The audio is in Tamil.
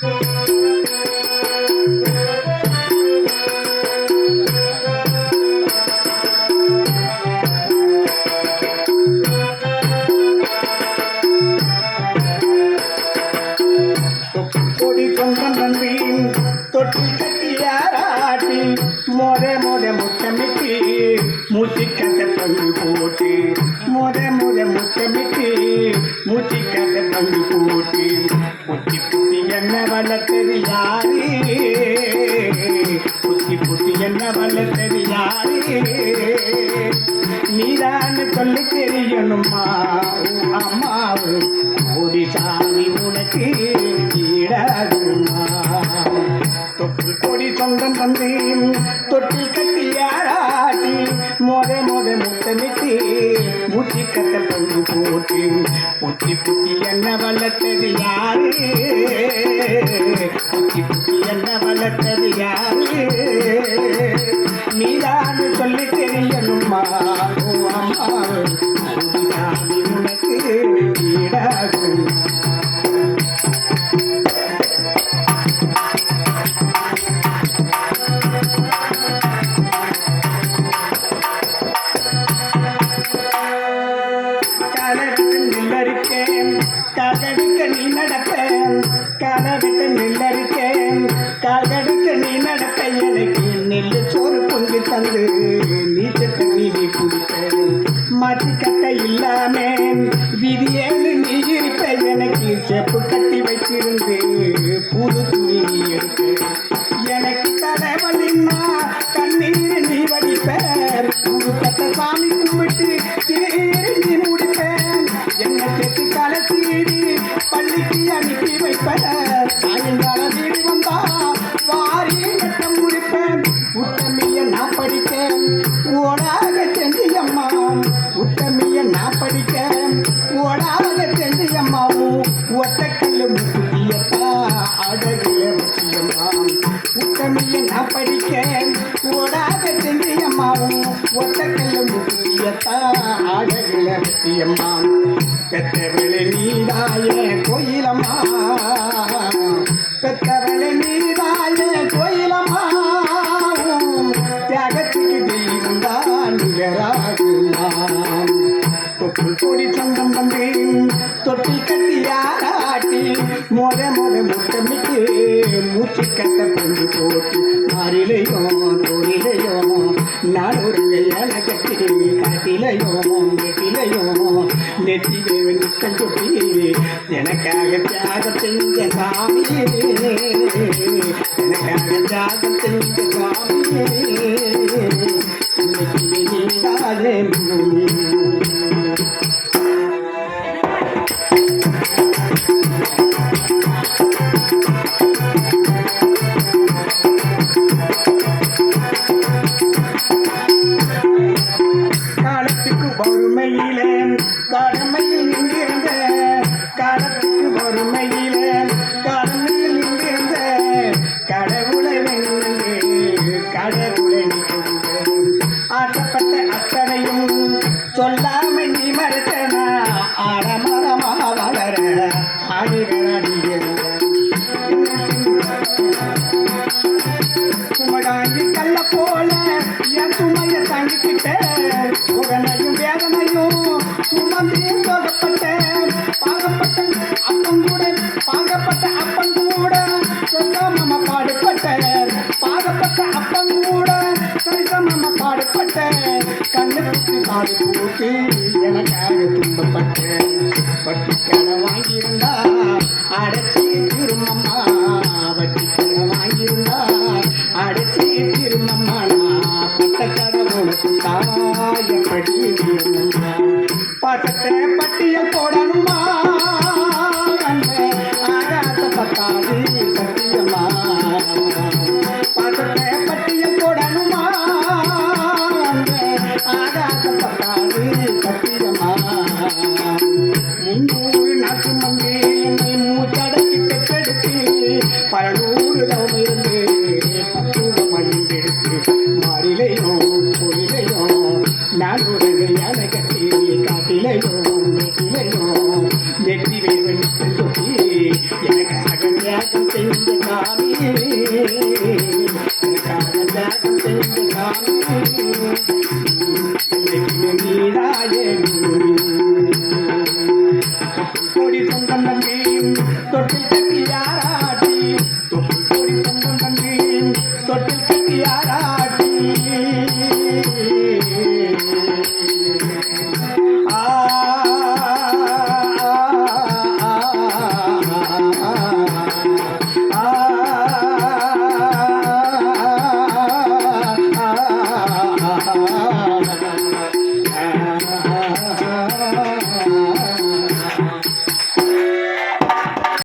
கொடி சொந்தம் நம்பி தொட்டி கட்டியாராட்டி மோத மோத முத்தமிட்டு மூச்சு கட்ட பங்கு போட்டு வளர்த்தது யாரு புத்தி புத்தி என்ன வளர்த்தது யாரு நீதான்னு சொல்லி தெரியணுமா? உன் அம்மாவு கோடி சாமி உனக்கு ஈடாகுமா? தொட்டு கொடி சொந்தம் தந்தேன் தொட்டில் கட்டி யாராட்டி மோத மோத முத்தமிட்டு மூச்சு கட்ட பங்கு போட்டு புத்தி புத்தி என்ன வளர்த்தது யாரு? புத்தி புத்தி என்ன வளர்த்தது யாரு? நில்லறிக்கேன் கால்கடிக்க நீ நடப்பேன் காலவிட்டு நில்லறிக்கேன் கால்கடிக்க நீ நடப்ப எனக்கு நெல்லு சோறு பொங்கி தந்து நீச்சல் தண்ணி குடிப்பேன் மாற்றி கட்ட இல்லாம விதியேழு நீ இருப்ப எனக்கு செப்பு கட்டி வைத்திருந்து புது துணி எடுப்பேன் எனக்கு தலைவலின்னா கண்ணீர் நீ வடிப்பேன் புது கட்ட சாமி பள்ளிக்கு அனுப்பி வைப்பேன் சாயங்கால வீடு வந்தா வாரி கட்டம் முடிப்பேன் உத்தமிய நான் படிப்பேன் ஓடாக செஞ்சியம்மா உத்தமிய நான் படிப்பேன் ஓடாக செஞ்சியம்மாவும் ஒட்டக்கல்லு முட்டியப்பா அழகிய முக்கியம்மா உத்தமிய நான் படிக்கேன் ஓடாக செஞ்சியம்மாவும் ஒட்டக்கல்லு அழகிய முக்கியம்மா பெற்றவளே நீதாய கோயிலம்மா பெற்றவளே நீதாய கோயிலம்மா உன் தியாகத்துக்கு தெய்வம் தான் நிகராகுமாம் தொப்புள் கொடி சொந்தம் தந்து தொட்டில் கட்டி யாராட்டி மோத மோத முத்தமிட்டு மூச்சு நாடொரு கட்டி காட்டிலையோ நெட்டிலையோ நெத்திலே நித்தம் கொட்டி எனக்காக தியாகம் செஞ்ச சாமியே எனக்காக தியாகம் செஞ்ச சாமியே இன்னைக்கு நீதானே வறுமையிலே கடமையில் நின்றிருந்த காலத்துக்கு வறுமையிலே கடமையில் நின்றிருந்த கடவுளை வென்று கடவுளை கொண்டு ஆசைப்பட்ட அத்தனையும் சொல்லாம நீ மறுத்தனா ஆடமரமா வளர ஆடிகள் சுமடாங்கி கண்ணுக்கு பாடு போட்டு எனக்காக துன்பப்பட்டேன் பட்டி கடை வாங்கியிருந்தா அடைச்சி திருமம்மா வட்டி கடை வாங்கியிருந்தா அடைச்சி திருமம்மா நான் பட்ட கடை உனக்கு எப்படி பாட்டத்தை நான் ஒரு யானை கட்டி காட்டிலையோ வெற்றிலையோ வெற்றி வேவன் சொல்லி எனக்கு தொட்டில்